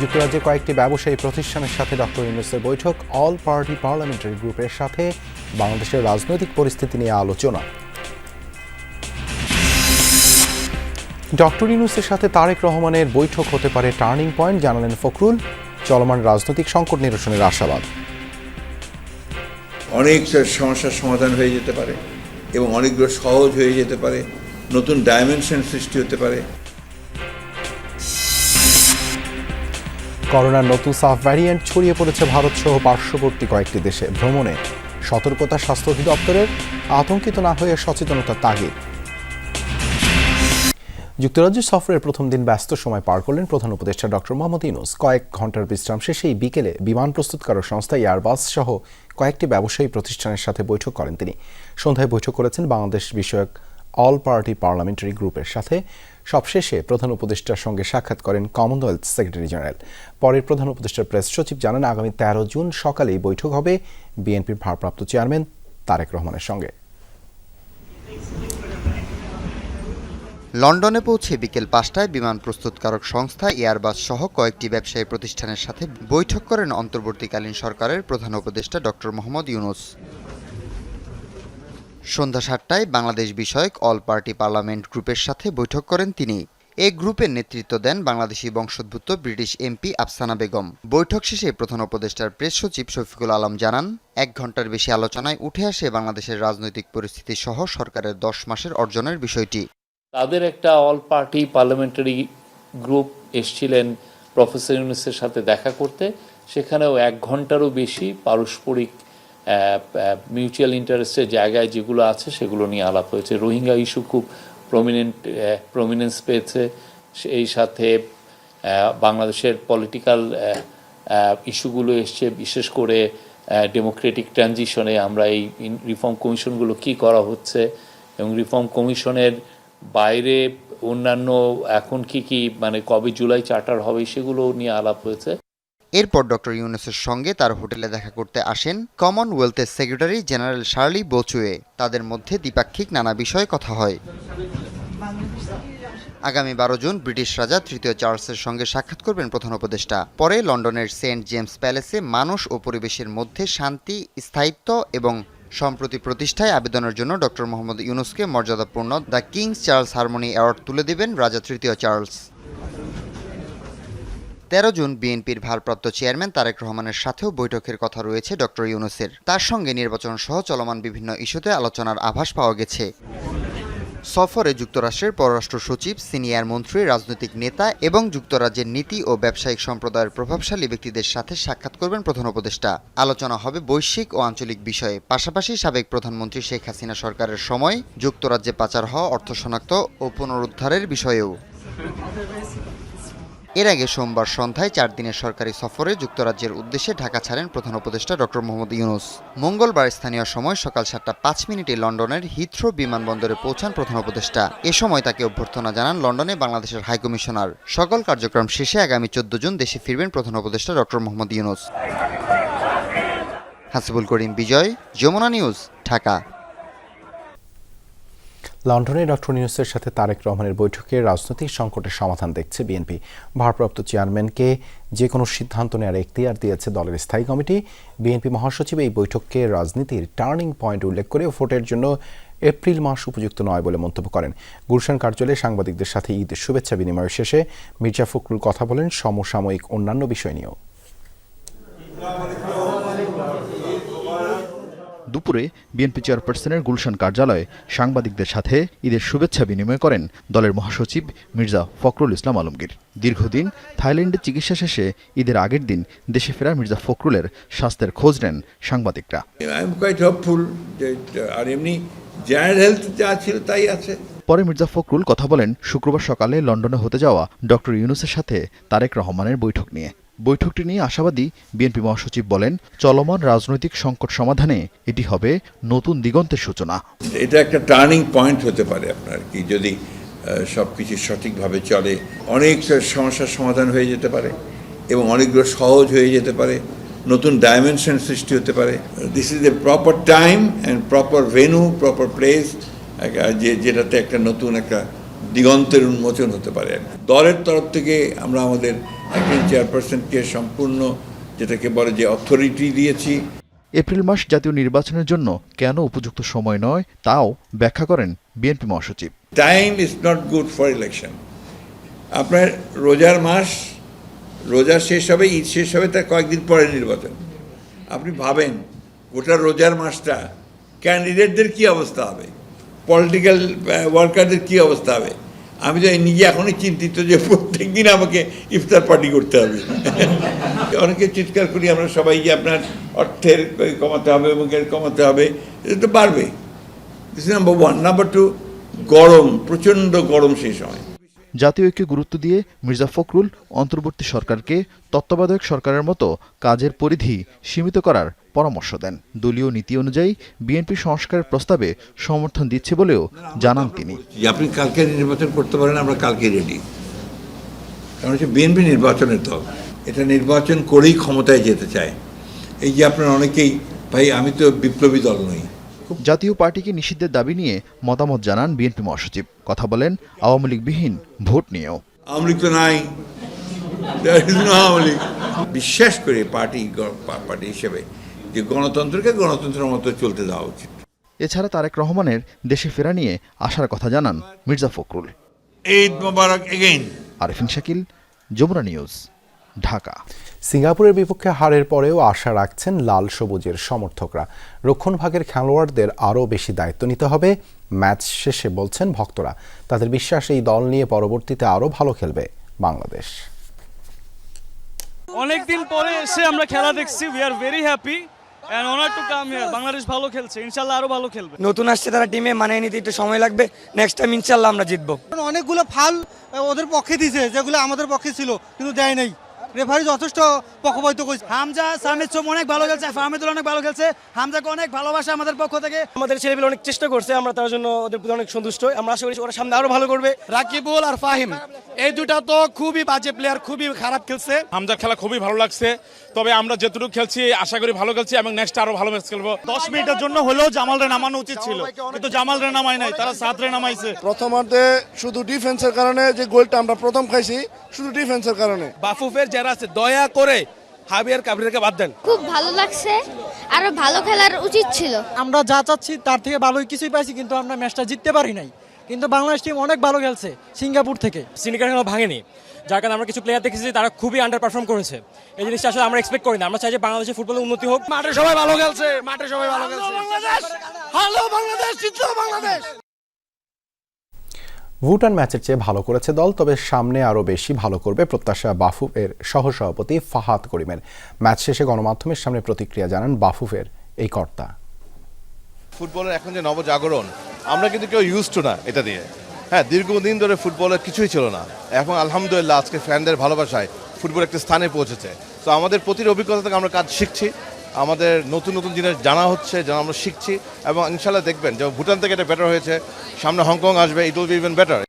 যুক্তরাজ্যের কয়েকটি ব্যবসায়ী প্রতিষ্ঠানের সাথে ডক্টর ইউনুসের বৈঠক, অল পার্টি পার্লামেন্টারি গ্রুপের সাথে বাংলাদেশের রাজনৈতিক পরিস্থিতি নিয়ে আলোচনা। ডক্টর ইউনুসের সাথে তারেক রহমানের বৈঠক হতে পারে টার্নিং পয়েন্ট, জানালেন ফখরুল। চলমান রাজনৈতিক সংকট নিরসনের আশাবাদ। অনেক সমস্যার সমাধান হয়ে যেতে পারে এবং অনেকগুলো সহজ হয়ে যেতে পারে। নতুন ডাইমেনশন সৃষ্টি হতে পারে। করোনার নতুন সাফ ভ্যারিয়েন্ট ছড়িয়ে পড়েছে ভারত সহ পার্শ্ববর্তী কয়েকটি দেশে। ভ্রমণে সতর্কতা স্বাস্থ্য অধিদপ্তরের আতঙ্কিত না হয়ে সচেতনতা তাগিদ। যুক্তরাজ্য সফরের প্রথম দিন ব্যস্ত সময় পার করলেন প্রধান উপদেষ্টা ডক্টর মোহাম্মদ ইউনুস। কয়েক ঘণ্টার বিশ্রাম শেষেই বিকেলে বিমান প্রস্তুতকারক সংস্থা এয়ারবাস সহ কয়েকটি ব্যবসায়ী প্রতিষ্ঠানের সাথে বৈঠক করেন তিনি। সন্ধ্যায় বৈঠক করেছেন বাংলাদেশ বিষয়ক অল পার্টি পার্লামেন্টারি গ্রুপের সাথে সবশেষে প্রধান উপদেষ্টার সঙ্গে সাক্ষাৎ করেন কমনওয়েলথ সেক্রেটারি জেনারেল। পরের প্রধান উপদেষ্টার প্রেস সচিব জানান, আগামী তেরো জুন সকালেই বৈঠক হবে বিএনপির ভারপ্রাপ্ত চেয়ারম্যান তারেক রহমানের সঙ্গে। লন্ডনে পৌঁছে বিকেল পাঁচটায় বিমান প্রস্তুতকারক সংস্থা এয়ারবাস সহ কয়েকটি ব্যবসায়ী প্রতিষ্ঠানের সাথে বৈঠক করেন অন্তর্বর্তীকালীন সরকারের প্রধান উপদেষ্টা ডক্টর মোহাম্মদ ইউনুস। সন্ধ্যা সাতটায় বাংলাদেশ বিষয়ক অল পার্টি পার্লামেন্ট গ্রুপের সাথে বৈঠক করেন তিনি। এ গ্রুপের নেতৃত্ব দেন বাংলাদেশি বংশোদ্ভূত ব্রিটিশ এমপি আফসানা বেগম। বৈঠক শেষে প্রধান উপদেষ্টার প্রেস সচিব শফিকুল আলম জানান, এক ঘণ্টার বেশি আলোচনায় উঠে আসে বাংলাদেশের রাজনৈতিক পরিস্থিতি সহ সরকারের দশ মাসের অর্জনের বিষয়টি। তাদের একটা অল পার্টি পার্লামেন্টারি গ্রুপ এসছিলেন প্রফেসর ইউনুসের সাথে দেখা করতে। সেখানেও এক ঘন্টারও বেশি পারস্পরিক মিউচুয়াল ইন্টারেস্টের জায়গায় যেগুলো আছে, সেগুলো নিয়ে আলাপ হয়েছে। রোহিঙ্গা ইস্যু খুব প্রমিনেন্ট প্রমিনেন্স পেয়েছে। এই সাথে বাংলাদেশের পলিটিক্যাল ইস্যুগুলো এসছে। বিশেষ করে ডেমোক্রেটিক ট্রানজিশনে আমরা এই রিফর্ম কমিশনগুলো কি করা হচ্ছে এবং রিফর্ম কমিশনের বাইরে অন্যান্য এখন কি কি মানে কবে জুলাই চার্টার হবে, সেগুলো নিয়ে আলাপ হয়েছে। এরপর ডক্টর ইউনুসের সঙ্গে তার হোটেলে দেখা করতে আসেন কমনওয়েলথের সেক্রেটারি জেনারেল শার্লি বোচুয়ে। তাদের মধ্যে দ্বিপাক্ষিক নানা বিষয়ে কথা হয়। আগামী বারো জুন ব্রিটিশ রাজা তৃতীয় চার্লসের সঙ্গে সাক্ষাৎ করবেন প্রধান উপদেষ্টা। পরে লন্ডনের সেন্ট জেমস প্যালেসে মানুষ ও পরিবেশের মধ্যে শান্তি, স্থায়িত্ব এবং সম্প্রতি প্রতিষ্ঠায় আবেদনের জন্য ডক্টর মোহাম্মদ ইউনুসকে মর্যাদাপূর্ণ the King's Charles Harmony Award তুলে দিবেন রাজা তৃতীয় চার্লস। তেরো জুন বিএনপির ভারপ্রাপ্ত চেয়ারম্যান তারেক রহমানের সাথেও বৈঠকের কথা রয়েছে ডক্টর ইউনুসের। তার সঙ্গে নির্বাচন সহ চলমান বিভিন্ন ইস্যুতে আলোচনার আভাস পাওয়া গেছে। সফরে যুক্তরাষ্ট্রের পররাষ্ট্র সচিব, সিনিয়র মন্ত্রী, রাজনৈতিক নেতা এবং যুক্তরাজ্যের নীতি ও ব্যবসায়িক সম্প্রদায়ের প্রভাবশালী ব্যক্তিদের সাথে সাক্ষাৎ করবেন প্রধান উপদেষ্টা। আলোচনা হবে বৈশ্বিক ও আঞ্চলিক বিষয়ে। পাশাপাশি সাবেক প্রধানমন্ত্রী শেখ হাসিনা সরকারের সময় যুক্তরাজ্যে পাচার হওয়া অর্থ শনাক্ত ও পুনরুদ্ধারের বিষয়েও। এর আগে সোমবার সন্ধ্যায় চার দিনের সরকারি সফরে যুক্তরাজ্যের উদ্দেশ্যে ঢাকা ছাড়েন প্রধান উপদেষ্টা ডক্টর মোহাম্মদ ইউনুস। মঙ্গলবার স্থানীয় সময় সকাল সাতটা পাঁচ মিনিটে লন্ডনের হিথ্রো বিমানবন্দরে পৌঁছান প্রধান উপদেষ্টা। এ সময় তাকে অভ্যর্থনা জানান লন্ডনে বাংলাদেশের হাইকমিশনার সকল কার্যক্রম শেষে আগামী চোদ্দ জুন দেশে ফিরবেন প্রধান উপদেষ্টা ডক্টর মোহাম্মদ ইউনুস। হাসিবুল করিম বিজয়, যমুনা নিউজ, ঢাকা। লন্ডনে ডক্টর নিউসের সাথে তারেক রহমানের বৈঠকে রাজনৈতিক সংকটের সমাধান দেখছে বিএনপি। ভারপ্রাপ্ত চেয়ারম্যানকে যে কোনো সিদ্ধান্ত নেওয়ার এখতিয়ার দিয়েছে দলের স্থায়ী কমিটি। বিএনপি মহাসচিব এই বৈঠককে রাজনীতির টার্নিং পয়েন্ট উল্লেখ করে ভোটের জন্য এপ্রিল মাস উপযুক্ত নয় বলে মন্তব্য করেন। গুলশান কার্যালয়ে সাংবাদিকদের সাথে ঈদের শুভেচ্ছা বিনিময় শেষে মির্জা ফখরুল কথা বলেন সমসাময়িক অন্যান্য বিষয় নিয়েও। দুপুরে বিএনপি চেয়ারপারসনের গুলশান কার্যালয়ে সাংবাদিকদের সাথে ঈদের শুভেচ্ছা বিনিময় করেন দলের মহাসচিব মির্জা ফখরুল ইসলাম আলমগীর। দীর্ঘদিন থাইল্যান্ডে চিকিৎসা শেষে ঈদের আগের দিন দেশে ফেরা মির্জা ফখরুলের স্বাস্থ্যের খোঁজ নেন সাংবাদিকরা। যে আর এমনি জেনারেল হেলথ যা ছিল তাই আছে। পরে মির্জা ফখরুল কথা বলেন শুক্রবার সকালে লন্ডনে হতে যাওয়া ডক্টর ইউনুসের সাথে তারেক রহমানের বৈঠক নিয়ে। বৈঠকটি নিয়ে আশাবাদী বিএনপি মহাসচিব বলেন, চলমান রাজনৈতিক সংকট সমাধানে এটি হবে নতুন দিগন্তের সূচনা। এটা একটা টার্নিং পয়েন্ট হতে পারে আপনার কি, যদি সব কিছু সঠিকভাবে চলে। অনেক সমস্যার সমাধান হয়ে যেতে পারে এবং অনেকগুলো সহজ হয়ে যেতে পারে, নতুন ডাইমেনশন সৃষ্টি হতে পারে। This is a proper time and proper venue proper place যেটাতে একটা নতুন একটা দিগন্তের উন্মোচন হতে পারে। দলের তরফ থেকে আমরা আমাদের একজন চেয়ারপারসনকে সম্পূর্ণ যেটাকে বলে যে অথরিটি দিয়েছি। এপ্রিল মাস জাতীয় নির্বাচনের জন্য কেন উপযুক্ত সময় নয় তাও ব্যাখ্যা করেন বিএনপি মহাসচিব। Time is not good for election আপনার রোজার মাস রোজা শেষ হবে ঈদ শেষ হবে তার কয়েকদিন পরে নির্বাচন। আপনি ভাবেন গোটা রোজার মাসটা ক্যান্ডিডেটদের কি অবস্থা হবে? পলিটিক্যাল ওয়ার্কারদের কী অবস্থা হবে? আমি তো নিজে এখনই চিন্তিত যে প্রত্যেক দিন আমাকে ইফতার পার্টি করতে হবে। অনেকে চিৎকার করি, আমরা সবাই যে আপনার অর্থের কমাতে হবে এবং এর কমাতে হবে এটা তো বাড়বে নাম্বার ওয়ান নাম্বার টু গরম, প্রচণ্ড গরম সেই সময় জাতীয় ঐক্যে গুরুত্ব দিয়ে মির্জা ফখরুল অন্তর্বর্তী সরকারকে তত্ত্বাবধায়ক সরকারের মতো কাজের পরিধি সীমিত করার পরামর্শ দেন। দলীয় নীতি অনুযায়ী বিএনপি সংস্কারের প্রস্তাবে সমর্থন দিচ্ছে বলেও জানান তিনি। আপনি কালকে নির্বাচন করতে পারেন আমরা কালকে রেডি কারণ হচ্ছে বিএনপি নির্বাচনের দল। এটা নির্বাচন করেই ক্ষমতায় যেতে চায়। এই যে আপনার অনেকেই ভাই আমি তো বিপ্লবী দল নই। জাতীয় পার্টিকে নিষিদ্ধের দাবি নিয়ে মতামত জানান বিএনপি মহাসচিব। কথা বলেন আওয়ামী লীগবিহীন ভোট নিয়েও। আওয়ামী লীগ তো নাই। আওয়ামী লীগ। বিশ্বাস করে পার্টি পার্টি হিসেবে যে গণতন্ত্রকে গণতন্ত্রের মতো চলতে দেওয়া উচিত। এছাড়া তারেক রহমানের দেশে ফেরা নিয়ে আসার কথা জানান মির্জা ফখরুল। ঈদ মোবারক এগেইন আরিফিন শাকিল যমুনা নিউজ ঢাকা। সিঙ্গাপুরের বিপক্ষে হারের পরেও আশা রাখছেন লাল সবুজের সমর্থকরা। রক্ষণভাগের খেলোয়াড়দের আরও বেশি দায়িত্ব নিতে হবে। ম্যাচ শেষে বলছেন ভক্তরা তাদের বিশ্বাস এই দল নিয়ে পরবর্তীতে আরও ভালো খেলবে বাংলাদেশ। অনেকদিন পরে এসে আমরা খেলা দেখছি we are very happy and honour to come here Bangladesh ভালো খেলছে ইনশাল্লাহ আরও ভালো খেলবে। নতুন আসছে তারা টিমে মানিয়ে নিতে একটু সময় লাগবে। নেক্সট টাইম ইনশাল্লাহ আমরা জিতবো। অনেকগুলো ফাল ওদের পক্ষে দিয়েছে যেগুলো আমাদের পক্ষে ছিল কিন্তু দেয় নাই। রেফারি যথেষ্ট পক্ষপাতিত্ব করেছে। হামজা সামিদ সোম অনেক ভালো খেলছে ফাহমিদুল অনেক ভালো খেলছে। হামজাকে অনেক ভালোবাসা আমাদের পক্ষ থেকে। আমাদের ছেলেগুলো অনেক চেষ্টা করছে আমরা তার জন্য ওদের প্রতি অনেক সন্তুষ্ট। আমরা আশা করি ওরা সামনে আরও ভালো করবে। রাকিবুল আর ফাহিম এই দুটা তো খুবই বাজে প্লেয়ার খুবই খারাপ খেলছে। হামজার খেলা খুবই ভালো লাগছে তবে আমরা যেটুকু খেলছি আশা করি ভালো খেলছি এবং নেক্সট আরও ভালো ম্যাচ খেলব। দশ মিনিটের জন্য হলেও জামালরে নামানো উচিত ছিল কিন্তু জামালরে নামাই নাই তারা সাতরে নামাইছে। প্রথমার্ধে শুধু ডিফেন্সের কারণে যে গোলটা আমরা প্রথম খাইছি শুধু ডিফেন্সের কারণে। বাফুফের যারা আছে দয়া করে হাবিয়ার কাবরিকে বাদ দেন। খুব ভালো লাগছে আরও ভালো খেলার উচিত ছিল। আমরা যা চাচ্ছি তার থেকে ভালোই কিছুই পাইছি কিন্তু আমরা ম্যাচটা জিততে পারি নাই। কিন্তু বাংলাদেশ টিম অনেক ভালো খেলছে সিঙ্গাপুর থেকে। সিনিকার খেলা ভাঙেনি যার কারণে আমরা কিছু প্লেয়ার দেখেছি তারা খুবই আন্ডার পারফর্ম করেছে। এই জিনিসটা আসলে আমরা এক্সপেক্ট করি না আমরা চাই যে বাংলাদেশের ফুটবলের উন্নতি হোক। মাঠে সবাই ভালো খেলছে মাঠে সবাই ভালো খেলছে। হ্যালো বাংলাদেশ জিতলো বাংলাদেশ। ভুটান ম্যাচের চেয়ে ভালো করেছে দল, তবে সামনে আরও বেশি ভালো করবে প্রত্যাশা বাফুফের সহসভাপতি ফাহাদ করিমের। ম্যাচ শেষে গণমাধ্যমের সামনে প্রতিক্রিয়া জানান বাফুফের এই কর্তা। ফুটবলের এখন যে নবজাগরণ, আমরা কিন্তু কেউ ইউজ টু না এটা দিয়ে। হ্যাঁ দীর্ঘদিন ধরে ফুটবলের কিছুই ছিল না। এখন আলহামদুলিল্লাহ, আজকে ফ্যানদের ভালোবাসায় ফুটবল একটা স্থানে পৌঁছেছে। তো আমাদের প্রতির অভিজ্ঞতা থেকে আমরা কাজ শিখছি। আমাদের নতুন নতুন জিনিস জানা হচ্ছে, যেন আমরা শিখছি এবং ইনশাল্লাহ দেখবেন যে ভুটান থেকে এটা বেটার হয়েছে। সামনে হংকং আসবে it will be even better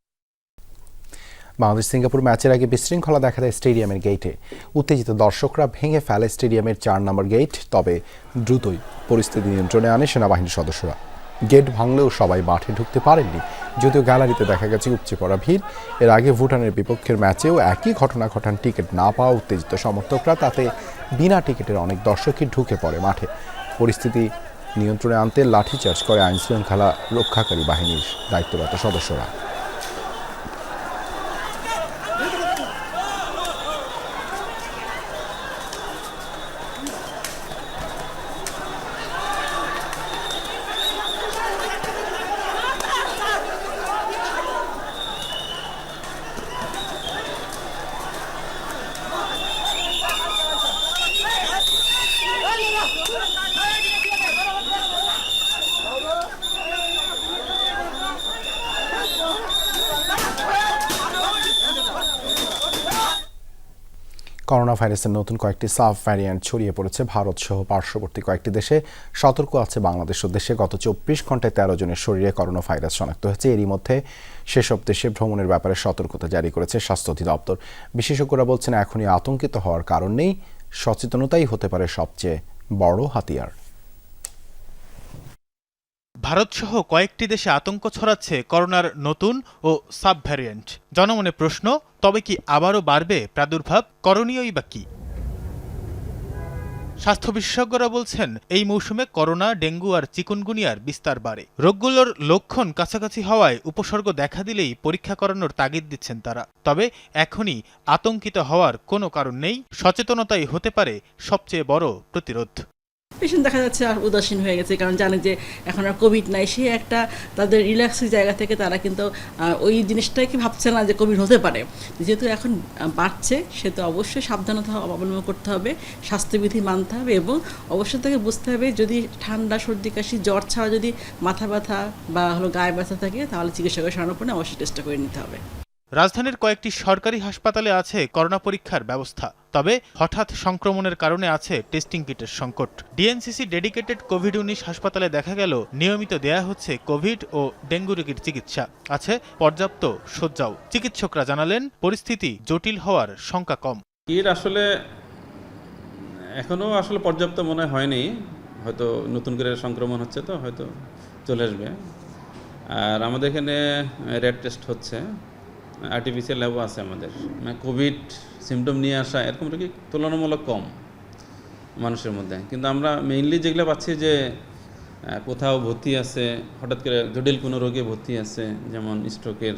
Bangladesh Singapore ম্যাচের আগে বিশৃঙ্খলা দেখা দেয় স্টেডিয়ামের গেটে উত্তেজিত দর্শকরা ভেঙে ফেলে স্টেডিয়ামের চার নম্বর গেট তবে দ্রুতই পরিস্থিতি নিয়ন্ত্রণে আনে সেনাবাহিনীর সদস্যরা। গেট ভাঙলেও সবাই মাঠে ঢুকতে পারেননি, যদিও গ্যালারিতে দেখা গেছে উপচে পড়া ভিড়। এর আগে ভুটানের বিপক্ষের ম্যাচেও একই ঘটনা ঘটান টিকিট না পাওয়া উত্তেজিত সমর্থকরা, তাতে বিনা টিকিটের অনেক দর্শকই ঢুকে পড়ে মাঠে। পরিস্থিতি নিয়ন্ত্রণে আনতে লাঠিচার্জ করে আইনশৃঙ্খলা রক্ষাকারী বাহিনীর দায়িত্বরত সদস্যরা। করোনা ভাইরাসের নতুন কয়েকটি সাব ভ্যারিয়েন্ট ছড়িয়ে পড়েছে ভারত সহ পার্শ্ববর্তী কয়েকটি দেশে। সতর্ক আছে বাংলাদেশ দেশে গত চব্বিশ ঘন্টায় তেরো জনের শরীরে করোনা ভাইরাস শনাক্ত হয়েছে। এরই মধ্যে সেসব দেশে ভ্রমণের ব্যাপারে সতর্কতা জারি করেছে স্বাস্থ্য অধিদপ্তর। বিশেষজ্ঞরা বলছেন, এখনই আতঙ্কিত হওয়ার কারণ নেই, সচেতনতাই হতে পারে সবচেয়ে বড় হাতিয়ার। ভারতসহ কয়েকটি দেশে আতঙ্ক ছড়াচ্ছে করোনার নতুন ও সাব ভ্যারিয়েন্ট জনমনে প্রশ্ন তবে কি আবারও বাড়বে প্রাদুর্ভাব? করণীয়ই বা কি? স্বাস্থ্য বিশেষজ্ঞরা বলছেন, এই মৌসুমে করোনা, ডেঙ্গু আর চিকুনগুনিয়ার বিস্তার বাড়ে। রোগগুলোর লক্ষণ কাছাকাছি হওয়ায় উপসর্গ দেখা দিলেই পরীক্ষা করানোর তাগিদ দিচ্ছেন তারা। তবে এখনই আতঙ্কিত হওয়ার কোনো কারণ নেই। সচেতনতাই হতে পারে সবচেয়ে বড় প্রতিরোধ। পেশেন্ট দেখা যাচ্ছে আর উদাসীন হয়ে গেছে কারণ জানে যে এখন আর কোভিড নাই সেই একটা তাদের রিল্যাক্সের জায়গা থেকে তারা কিন্তু ওই জিনিসটাই কি ভাবছে না যে কোভিড হতে পারে। যেহেতু এখন আহ, সে তো অবশ্যই সাবধানতা অবলম্বন করতে হবে স্বাস্থ্যবিধি মানতে হবে এবং অবশ্যই তাকে বুঝতে হবে যদি ঠান্ডা সর্দি কাশি জ্বর ছাড়া যদি মাথা ব্যথা বা হলো গায়ে ব্যথা থাকে তাহলে চিকিৎসকের শরণাপন্ন অবশ্যই চেষ্টা করে নিতে হবে। রাজধানীর কয়েকটি সরকারি হাসপাতালে আছে করোনা পরীক্ষার ব্যবস্থা। তবে হঠাৎ সংক্রমণের কারণে আছে টেস্টিং কিটের সংকট। ডিএনসিসি ডেডিকেটেড কোভিড উনিশ হাসপাতালে দেখা গেল, নিয়মিত দেয়া হচ্ছে কোভিড ও ডেঙ্গু রোগীর চিকিৎসা। আছে পর্যাপ্ত শয্যাও। চিকিৎসকরা জানালেন, পরিস্থিতি জটিল হওয়ার শঙ্কা কম। এর আসলে এখনও আসলে পর্যাপ্ত মনে হয়নি। হয়তো নতুন করে সংক্রমণ হচ্ছে তো, হয়তো চলে আসবে। আর আমাদের এখানে রেড টেস্ট হচ্ছে। আর্টিফিশিয়াল ল্যাবও আছে আমাদের। মানে কোভিড সিমটম নিয়ে আসা, এরকম রোগী তুলনামূলক কম মানুষের মধ্যে। কিন্তু আমরা মেইনলি যেগুলো পাচ্ছি যে কোথাও ভর্তি আছে, হঠাৎ করে জটিল কোনো রোগে ভর্তি আছে, যেমন স্ট্রোকের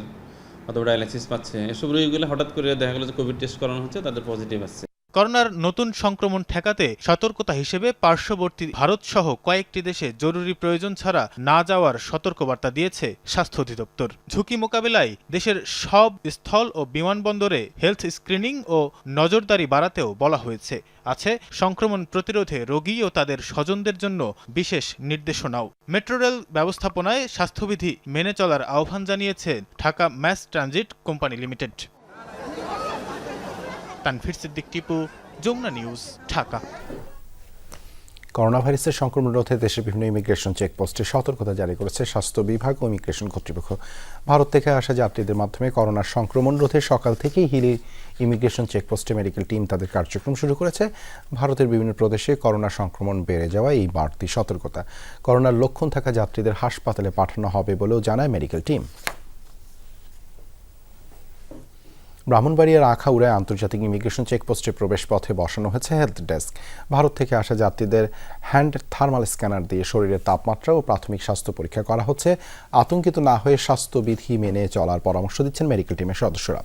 অথবা ডায়ালাইসিস পাচ্ছে, এসব রোগীগুলো হঠাৎ করে দেখা গেলো যে কোভিড টেস্ট করানো হচ্ছে, তাদের পজিটিভ আসছে। করোনার নতুন সংক্রমণ ঠেকাতে সতর্কতা হিসেবে পার্শ্ববর্তী ভারত সহ কয়েকটি দেশে জরুরি প্রয়োজন ছাড়া না যাওয়ার সতর্কবার্তা দিয়েছে স্বাস্থ্য অধিদপ্তর। ঝুঁকি মোকাবেলায় দেশের সব স্থল ও বিমানবন্দরে হেলথ স্ক্রিনিং ও নজরদারি বাড়াতেও বলা হয়েছে। আছে সংক্রমণ প্রতিরোধে রোগী ও তাদের স্বজনদের জন্য বিশেষ নির্দেশনাও। মেট্রো রেল ব্যবস্থাপনায় স্বাস্থ্যবিধি মেনে চলার আহ্বান জানিয়েছে Dhaka mass transit company limited. Tanvir Siddique Tipu, Jamuna news, Dhaka. Corona ভাইরাসের সংক্রমণ রোধে দেশের বিভিন্ন ইমিগ্রেশন চেকপোস্টে সতর্কতা জারি করেছে স্বাস্থ্য বিভাগ ও ইমিগ্রেশন কর্তৃপক্ষ। ভারত থেকে আসা যাত্রীদের মাধ্যমে করোনার সংক্রমণ রোধে সকাল থেকেই হিলি ইমিগ্রেশন চেকপোস্টে মেডিকেল টিম তাদের কার্যক্রম শুরু করেছে। ভারতের বিভিন্ন প্রদেশে করোনা সংক্রমণ বেড়ে যাওয়া এই বাড়তি সতর্কতা। করোনার লক্ষণ থাকা যাত্রীদের হাসপাতালে পাঠানো হবে বলেও জানায় মেডিকেল টিম। ব্রাহ্মণবাড়িয়ার আখাউড়ায় আন্তর্জাতিক ইমিগ্রেশন চেকপোস্টে প্রবেশ পথে বসানো হয়েছে হেলথ ডেস্ক। ভারত থেকে আসা যাত্রীদের হ্যান্ড থার্মাল স্ক্যানার দিয়ে শরীরের তাপমাত্রা ও প্রাথমিক স্বাস্থ্য পরীক্ষা করা হচ্ছে। আতঙ্কিত না হয়ে স্বাস্থ্যবিধি মেনে চলার পরামর্শ দিচ্ছেন মেডিকেল টিমের সদস্যরা।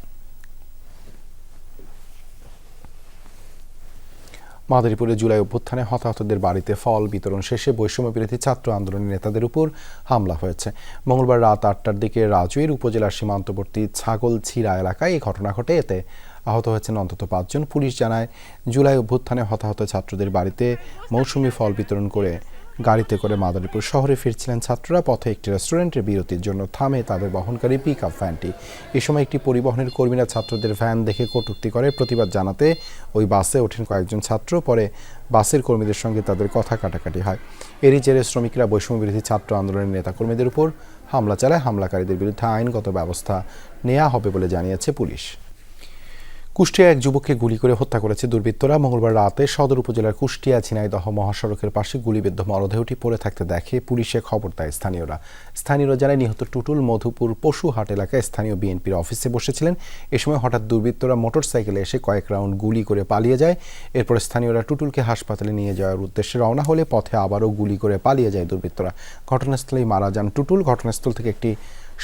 মাদারীপুরে জুলাই অভ্যুত্থানে হতাহতদের বাড়িতে ফল বিতরণ শেষে বৈষম্য বিরোধী ছাত্র আন্দোলনের নেতাদের উপর হামলা হয়েছে। মঙ্গলবার রাত আটটার দিকে রাজুয়ের উপজেলার সীমান্তবর্তী ছাগলছিড়া এলাকায় এই ঘটনা ঘটে। এতে আহত হয়েছেন অন্তত পাঁচজন। পুলিশ জানায়, জুলাই অভ্যুত্থানে হতাহত ছাত্রদের বাড়িতে মৌসুমি ফল বিতরণ করে গাড়িতে করে মাদারীপুর শহরে ফিরছিলেন ছাত্ররা। পথে একটি রেস্টুরেন্টের বিরতির জন্য থামে তাদের বহনকারী পিক আপ ভ্যানটি এ সময় একটি পরিবহনের কর্মীরা ছাত্রদের ভ্যান দেখে কটুক্তি করে। প্রতিবাদ জানাতে ওই বাসে ওঠেন কয়েকজন ছাত্র। পরে বাসের কর্মীদের সঙ্গে তাদের কথা কাটাকাটি হয়। এরই জেরে শ্রমিকরা বৈষম্য বিরোধী ছাত্র আন্দোলনের নেতাকর্মীদের উপর হামলা চালায়। হামলাকারীদের বিরুদ্ধে আইনগত ব্যবস্থা নেওয়া হবে বলে জানিয়েছে পুলিশ। কুষ্টিয়া এক যুবককে গুলি করে হত্যা করেছে দুর্বৃত্তরা। মঙ্গলবার রাতে সদর উপজেলার কুষ্টিয়া ঝিনাইদহ মহাসড়কের পাশে গুলিবিদ্ধ মরদেহটি পড়ে থাকতে দেখে পুলিশে খবর দেয় স্থানীয়রা। স্থানীয়রা জানায়, নিহত টুটুল মধুপুর পশুহাট এলাকায় স্থানীয় বিএনপির অফিসে বসেছিলেন। এ সময় হঠাৎ দুর্বৃত্তরা মোটরসাইকেলে এসে কয়েক রাউন্ড গুলি করে পালিয়ে যায়। এরপর স্থানীয়রা টুটুলকে হাসপাতালে নিয়ে যাওয়ার উদ্দেশ্যে রওনা হলে পথে আবারও গুলি করে পালিয়ে যায় দুর্বৃত্তরা। ঘটনাস্থলেই মারা যান টুটুল। ঘটনাস্থল থেকে একটি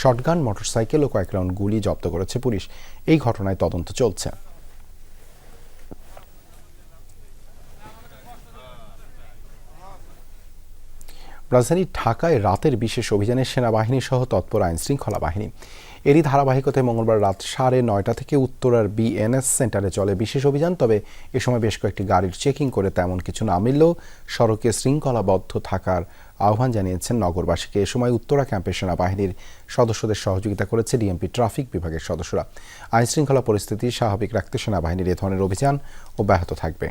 শটগান, মোটরসাইকেল ও কয়েক রাউন্ড গুলি জব্দ করেছে পুলিশ। এই ঘটনায় তদন্ত চলছে। রাজধানী ঢাকায় রাতের বিশেষ অভিযানে সেনাবাহিনী সহ তৎপর আইনশৃঙ্খলা বাহিনী। এরই ধারাবাহিকতায় মঙ্গলবার রাত সাড়ে নয়টা থেকে উত্তরার বিএনএস সেন্টারে চলে বিশেষ অভিযান, তবে এ সময় বেশ কয়েকটি গাড়ির চেকিং করে তেমন কিছু না মিললেও সড়কে শৃঙ্খলাবদ্ধ থাকার আহ্বান জানিয়েছেন নগরবাসীকে। এ সময় উত্তরা ক্যাম্পের সেনাবাহিনীর সদস্যদের সহযোগিতা করেছে ডিএমপি ট্রাফিক বিভাগের সদস্যরা। আইনশৃঙ্খলা পরিস্থিতি স্বাভাবিক রাখতে সেনাবাহিনীর এ ধরনের অভিযান অব্যাহত থাকবে।